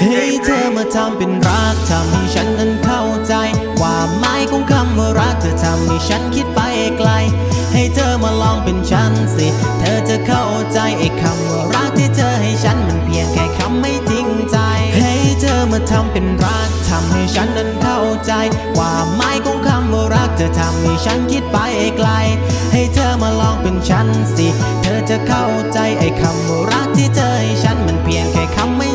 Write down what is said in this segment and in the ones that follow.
ให้เธอมาทำเป็นรักทำให้ฉันนั้นเข้าใจ ความหมายของคำว่ารักเธอทำให้ฉันคิดไปไกล ให้เธอมาลองเป็นฉันสิ เธอจะเข้าใจไอ้คำว่ารักที่เธอให้ฉันมันเพียงแค่คำไม่จริงใจ ให้เธอมาทำเป็นรักทำให้ฉันนั้นเข้าใจ ความหมายของคำว่ารักเธอทำให้ฉันคิดไปไกล ให้เธอมาลองเป็นฉันสิ เธอจะเข้าใจไอ้คำว่ารักที่เธอให้ฉันมันเพียงแค่คำไม่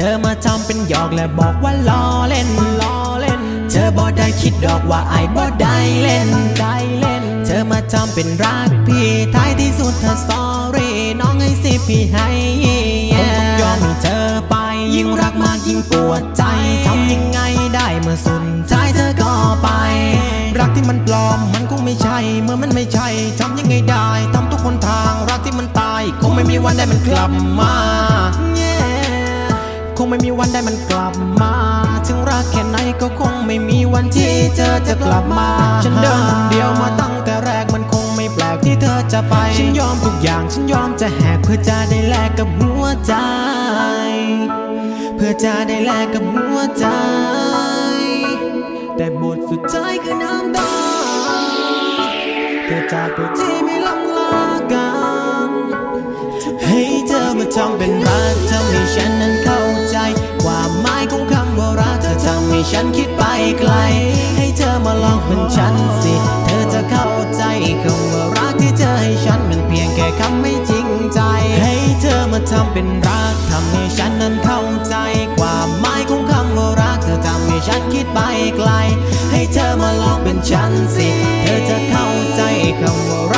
เธอมาทำเป็นหยอกและบอกว่าล้อเล่นล้อเล่น เธอบ่ได้คิดดอกว่าไอ้บ่ได้เล่นได้เล่น เธอมาทำเป็นรักพี่ท้ายที่สุดเธอสอรี่น้องให้สิพี่ให้คงต้องยอมให้เธอไป ยิ่งรักมากยิ่งปวดใจทำยังไงได้เมื่อสุดท้ายเธอก็ไป รักที่มันปลอมมันคงไม่ใช่ เมื่อมันไม่ใช่ทำยังไงได้ทำทุกคนทางรักที่มันตาย คงไม่มีวันได้มันกลับมา Yeah คงไม่มีวันได้มันกลับมา ถึงรักแค่ไหนก็คงไม่มีวันที่เธอจะกลับมา ฉันเดินคนเดียวมาตั้งแต่แรกมันคงไม่แปลกที่เธอจะไป ฉันยอมทุกอย่างฉันยอมจะแหกเพื่อจะได้แลกกับหัวใจ เพื่อจะได้แลกกับหัวใจ แต่บทสุดท้ายคือน้ำตาเธอจากไปที่ไม่ลำลากัน ให้เธอมาทำเป็นรัก ให้ฉันคิดไปไกล ให้เธอมาลองเป็นฉันสิ เธอจะเข้าใจคำว่ารักที่เธอให้ฉันมันเพียงแค่คำไม่จริงใจ ให้เธอมาทำเป็นรักทำให้ฉันนั้นเข้าใจความหมายของคำว่ารักเธอทำให้ฉันคิดไปไกล ให้เธอมาลองเป็นฉันสิ เธอจะเข้าใจคำว่ารัก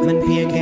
when we again